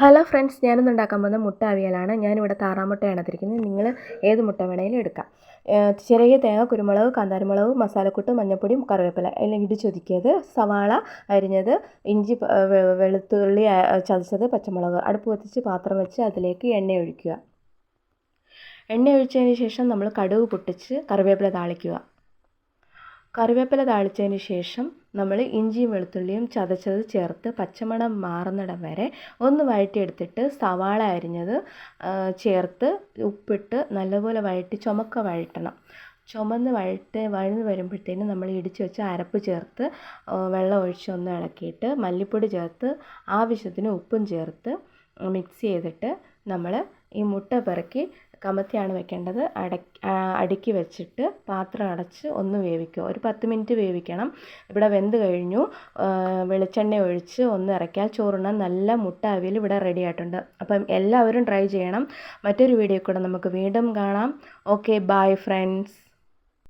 Hello friends ഞാനിന്ന് ഉണ്ടാക്കാൻ പോകുന്ന മുട്ട അവിയലാണ്. ഞാനിവിടെ താറാമുട്ടയാണ് എടുത്തിരിക്കുന്നത് നിങ്ങൾ ഏത് മുട്ട വേണമെങ്കിലും എടുക്കാം. ചെറിയ തേങ്ങ കുരുമുളക് കാന്താരിമുളക് മസാലക്കൂട്ട് മഞ്ഞൾപ്പൊടിയും കറിവേപ്പില. എല്ലാം ഇടിച്ചൊതുക്കിയത് സവാള അരിഞ്ഞത് ഇഞ്ചി വെളുത്തുള്ളി ചതച്ചത് പച്ചമുളക്. അടുപ്പ് കത്തിച്ച് പാത്രം വെച്ച് അതിലേക്ക് എണ്ണ ഒഴിക്കുക. എണ്ണ ഒഴിച്ചതിന് ശേഷം നമ്മൾ കടുക് പൊട്ടിച്ച് കറിവേപ്പില താളിക്കുക. കറിവേപ്പില താളിച്ചതിന് ശേഷം നമ്മൾ ഇഞ്ചിയും വെളുത്തുള്ളിയും ചതച്ചത് ചേർത്ത് പച്ചമണം മാറുന്നിടം വരെ ഒന്ന് വഴറ്റിയെടുത്തിട്ട് സവാള അരിഞ്ഞത് ചേർത്ത് ഉപ്പിട്ട് നല്ലപോലെ വഴറ്റി ചുമക്ക വഴറ്റണം. ചുമന്ന് വഴറ്റ് വഴന്ന് വരുമ്പോഴത്തേനും നമ്മൾ ഇടിച്ച് വെച്ച അരപ്പ് ചേർത്ത് വെള്ളം ഒഴിച്ച് ഒന്ന് ഇളക്കിയിട്ട് മല്ലിപ്പൊടി ചേർത്ത് ആവശ്യത്തിന് ഉപ്പും ചേർത്ത് മിക്സ് ചെയ്തിട്ട് നമ്മൾ ഈ മുട്ട പെറുക്കി കമത്തിയാണ് വെക്കേണ്ടത്. അടക്കി അടുക്കി വെച്ചിട്ട് പാത്രം അടച്ച് ഒന്ന് വേവിക്കുക. ഒരു പത്ത് മിനിറ്റ് വേവിക്കണം. ഇവിടെ വെന്ത് കഴിഞ്ഞു. വെളിച്ചെണ്ണ ഒഴിച്ച് ഒന്ന് ഇറക്കിയാൽ ചോറുണ്ണാൻ നല്ല മുട്ട അവിയൽ ഇവിടെ റെഡി ആയിട്ടുണ്ട്. അപ്പം എല്ലാവരും ട്രൈ ചെയ്യണം. മറ്റൊരു വീഡിയോ കൂടെ നമുക്ക് വീണ്ടും കാണാം. Okay bye friends